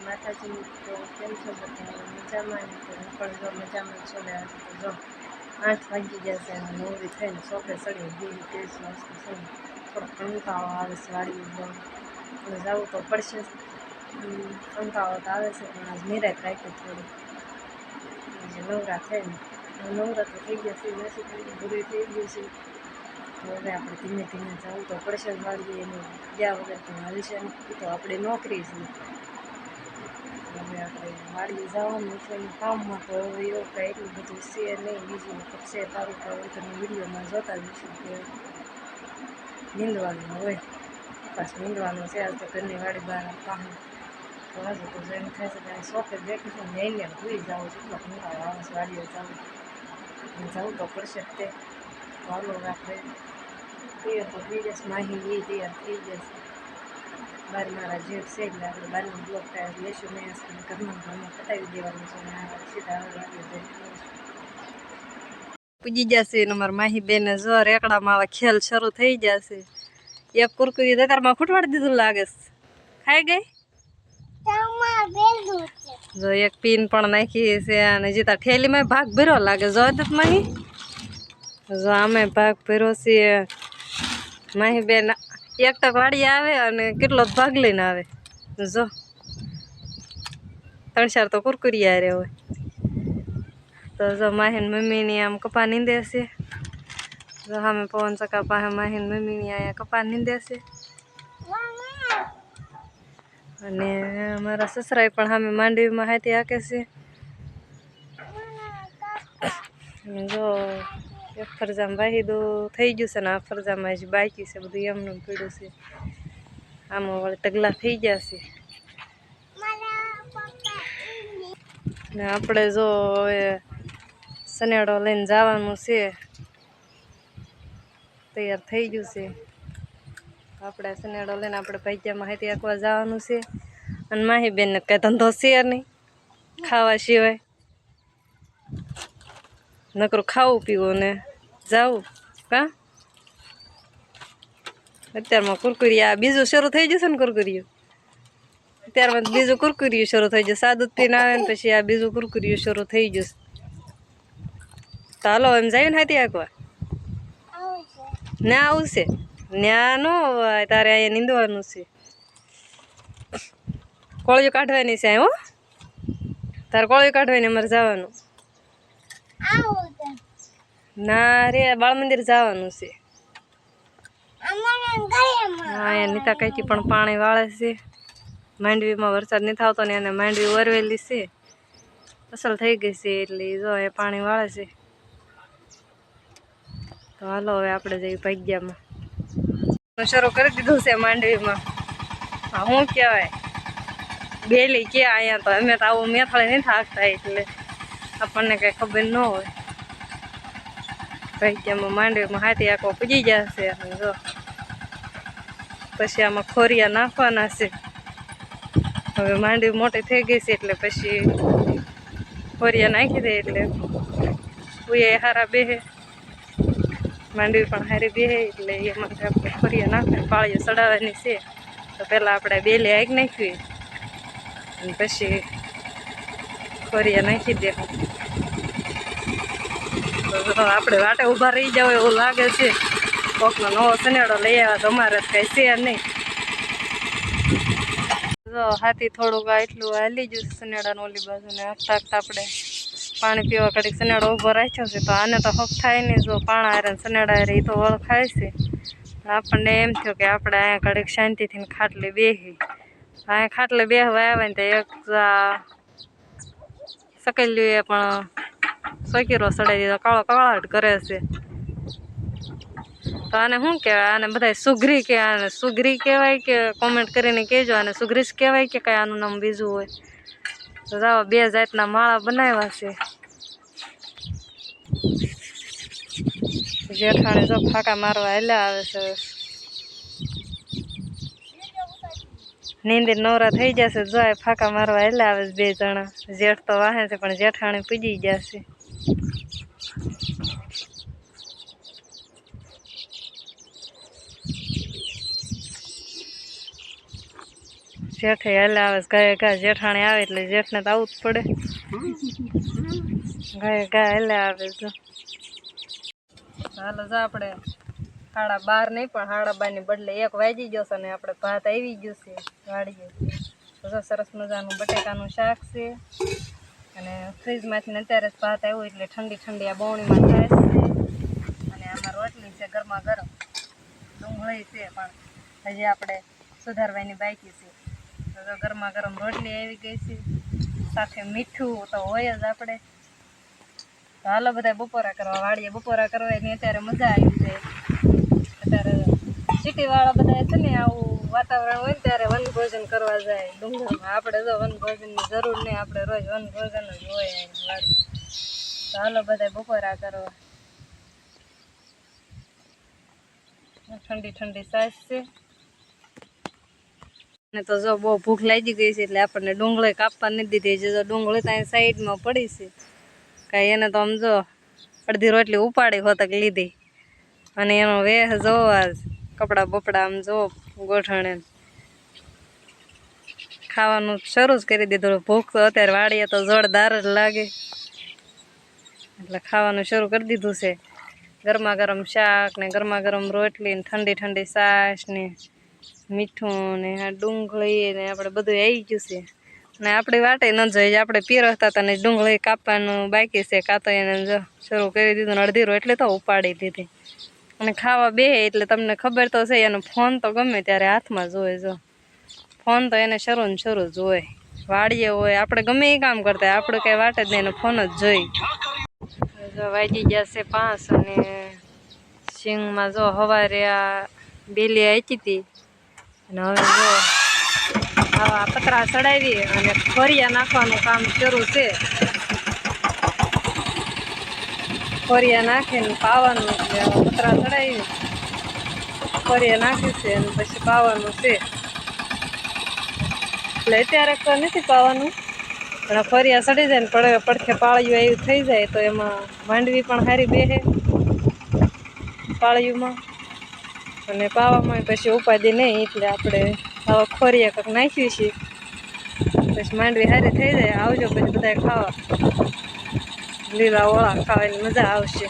માતાજી તો કેમ છો બધા? મજામાં ને તો હું પણ જો મજામાં છું ને આજે તો જો આઠ વાગી ગયા છે અને નવરી થઈને સોફે ચડી બીજી ત્રીસ વાગતું છે થોડોક થોડો કંટાળો આવે છે વાળી અને જવું તો પડશે. કંટાળો તો આવે છે, પણ આજ નિરાત રાખી થોડી જે નવરા થઈને નવરા તો થઈ ગયા છે, નથી થઈ ગયું બધું થઈ ગયું છે. તો હવે આપણે ધીમે ધીમે જવું તો પડશે વાળીએ એને ગયા વગર તો હાલશે તો આપણે નોકરી છે હવે આપણે વાડીએ જવાનું છે એનું કામમાં તો હવે એવું કાંઈ એટલું બધું છે નહીં. બીજું વખત છે તારું તો હવે તમે વિડીયોમાં જોતા જઈશું કે નીંદવાનું હોય. પાછું નીંદવાનું છે આજ તો ઘરની વાડી બહાર કામ. તો હજુ તો જો થાય છે ત્યાં શોખે બેઠી છું ને ભૂલી જાઉં છું. એટલો કંટાળો આવે છે વાડીએ જવું જવું તો પડશે તે. તો એ આપણે. તૈયાર તો થઈ જશે, માહી એ તૈયાર થઈ જશે. બાર મારા જેઠ છે એટલે આપણે બારનો બ્લોક ટાયર લેશું મેં હશે ઘરમાં ઘરમાં પતાવી દેવાનું છે અને આ સીધા વાડીએ પૂજી જશે ને મારા માહી બેને જો રેકડામાં આવા ખેલ શરૂ થઈ જશે. એક કુરકુરી દતારમાં ખૂટવાડી દીધું લાગે છે. ખાઈ ગઈ? જો એક પીન પણ નાખી છે અને જીતા ઠેલીમાં ભાગ ભર્યો લાગે. જો માહી. જો આમે ભાગ ભર્યો છે. માહી બેન એક ટક વાળી આવે અને કેટલો ભાગ લઈને આવે. જો. ત્રણ ચાર તો કુરકુરી આરે હોય. તો જો માહીન મમ્મીની આમ કપા નીંદે છે. જો સામે પવન ચકા પાસે માહીન મમ્મીની અહીંયા કપા નીંદે છે. અને મારા સસરાએ પણ સામે માંડવીમાં હાથી હાકે છે. જો એક ફરજામ વાહીદું થઈ ગયું છે ને આ ફરજામાં હજી બાકી છે, બધું એમનું પીડ્યું છે. આમાં વળી તગલા થઈ ગયા છે. ને આપણે જો હવે સનેડો લઈને જવાનું છે. તૈયાર થઈ ગયું છે. આપણે સનેડો લઈને આપણે ભાગ્યા માહિતી આપવા જવાનું છે. અને માહી બેનને કાંઈ ધંધો છે નહીં. ખાવા સિવાય. નકરું ખાવું, પીવું ને જાવું. કા? અત્યારમાં કુરકુરી આ બીજું શરૂ થઈ જશે ને કુરકુરિયું? ત્યારબાદ બીજું કુરકુરિયું શરૂ થઈ જશે. આ દૂધ પીને આવે ને પછી આ બીજું કુરકુરિયું શરૂ થઈ જશે. તો હાલો, એમ જાય ને હાથી આંકવા? ના આવશે. નો અવાય તારે અહીંયા નીંદવાનું છે. કોળિયું કાઢવાની છે હો. તારે કોળિયું કાઢવાની, અમારે જવાનું. ના રે બાળ મંદિર જવાનું છે. હા અહીંયા નીતા પણ પાણી વાળે છે. માંડવીમાં વરસાદ નથી આવતો ને એને માંડવી વરવેલી છે. અસલ થઈ ગઈ છે એટલે જો એ પાણી વાળે છે. તો હાલો હવે આપણે જઈએ ભાગ્યામાં. શરૂ કરી દીધું છે માંડવીમાં. હા શું કહેવાય? બેલી કે અહીંયા તો અમે તો આવું મેથાળી નહીં થાકતા એટલે. આપણને કઈ ખબર ન હોય. ભાગ્યામાં માંડવીમાં હાથી આખો પૂજી જશે અને જો. પછી આમાં ખોરિયા નાખવાના છે. હવે માંડવી મોટી થઈ ગઈ છે એટલે પછી ખોરિયા નાખી દે એટલે ઉએ હારા બેહે. માંડવી પણ હારી બેહે એટલે એમાં આપણે ખોરિયા નાખે પાળીઓ ચડાવવાની છે. તો પહેલાં આપણે બેલે આગ નાખવી. અને પછી ખોરિયા નાખી દે. આપણે વાટે ઊભા રહી જાવ એવું લાગે છે. કોકનો નવો સનેડો લઈ આવ્યા તો અમારે કંઈ છે નહીં. જો, હાથી થોડુંક એટલું હાલી ગયું સનેડાનું ઓલી બાજુને. હાંકતા હાંકતા આપણે પાણી પીવા ઘડીક સનેડો ઊભો રાખ્યો છે, તો આને તો હક થાય નહીં. જો, પાણા હારે ને સનેડા હારે એ તો ઓળખાય છે. આપણને એમ થયું કે આપણે અહીંયા ઘડીક શાંતિથી ખાટલી બેહી. અહીંયા ખાટલે બેહવા આવે ને તો એક એ પણ સોકીરો સડાઈ દીધો. કાળો કળાટ કરે છે. તો આને શું કહેવાય? આને બધા સુઘરી કે આને સુઘરી કહેવાય કે કોમેન્ટ કરીને કહેજો. આને સુઘરી જ કહેવાય કે કાંઈ આનું નામ બીજું હોય. તો જાઓ, બે જાતના માળા બનાવ્યા છે. જેઠાણી જો ફાંકા મારવા એટલે આવે છે. નીંદી નવરા થઈ જશે જોય ફાંકા મારવા એટલે આવે બે જણા. જેઠ તો વાહે છે પણ જેઠાણી પૂજી જશે. જેઠે હાલે આવે ગાય ગા જેઠાણી આવે એટલે જેઠને તો આવું જ પડે. ગાય ગા હાલે આવે જો હાલો જો આપણે સાડા બાર નહીં, પણ સાડા બારની બદલે એક વાગી ગયો છે ને આપણે ભાત આવી ગયું છે વાડીએ તો સરસ મજાનું બટેકાનું શાક છે. અને ફ્રીજમાંથી અત્યારે જ ભાત આવ્યું એટલે ઠંડી ઠંડી આ બવણીમાં થાય છે. અને આમાં રોટલી છે ગરમા ગરમ. ડુંગળી છે પણ હજી આપણે સુધારવાની બાકી છે. તો ગરમા ગરમ રોટલી આવી ગઈ છે. સાથે મીઠું તો હોય જ આપણે. હાલો બધા બપોરા કરવા વાળીએ. બપોરા કરવા એની અત્યારે મજા આવી જાય. સિટીવાળા બધા છે ને આવું વાતાવરણ હોય ને ત્યારે વનભોજન કરવા જાય. ડુંગરમાં આપણે જો વનભોજનની જરૂર નહીં, આપણે રોજ વનભોજન જ હોય તો હાલો બધા બપોરા કરવા. ઠંડી ઠંડી સાસ છે. ને તો જો બહુ ભૂખ લાગી ગઈ છે એટલે આપણને ડુંગળી કાપવા નથી દીધી. છે જો ડુંગળી ત્યાં સાઈડમાં પડી છે. કાંઈ એને તો આમ જો અડધી રોટલી ઉપાડી હોતક લીધી. અને એનો વેહ જોવા જ. કપડાં બપડા આમ જો ગોઠણે. ખાવાનું શરૂ જ કરી દીધું. ભૂખ તો અત્યારે વાડીએ તો જોરદાર જ લાગે. એટલે ખાવાનું શરૂ કરી દીધું છે. ગરમા ગરમ શાક ને ગરમા ગરમ રોટલી ને ઠંડી ઠંડી સાસ ને મીઠું ને આ ડુંગળી ને આપણે બધું આવી ગયું છે. ને આપણી વાટે ન જોઈએ આપણે પીરસતા હતા ને ડુંગળી કાપવાનું બાકી છે, કાં તો એને જો શરૂ કરી દીધું ને અડધી રોટલી તો ઉપાડી દીધી. અને ખાવા બે એટલે તમને ખબર તો છે, એનો ફોન તો ગમે ત્યારે હાથમાં જોવે જો. ફોન તો એને શરૂ ને શરૂ જ હોય. વાડીએ હોય, આપણે ગમે એ કામ કરતા આપણે કંઈ વાટે જ નહીં, એનો ફોન જ જોઈ. જો વાગી ગયા છે પાંચ અને સિંગમાં જો હવારે આ બેલી આચી હતી અને હવે જો આવા પતરા ચડાવી અને ફરિયા નાખવાનું કામ શરૂ છે. ફરિયા નાખીને પાવાનું છે પતરા ચડાવી ફરિયા નાખી છે અને પછી પાવાનું છે. એટલે અત્યારે તો નથી પાવાનું, પણ ફરિયા સડી જાય ને પડે, પડખે પાળિયું એવું થઈ જાય તો એમાં માંડવી પણ સારી બેસે પાળિયુંમાં. અને પાવામાં પછી ઉપાધિ નહીં, એટલે આપણે આવા ખોરિયા કંઈક નાખ્યું છે પછી માંડવી સારી થઈ જાય, આવજો પછી બધા ખાવા. લીલા ઓળા ખાવાની મજા આવશે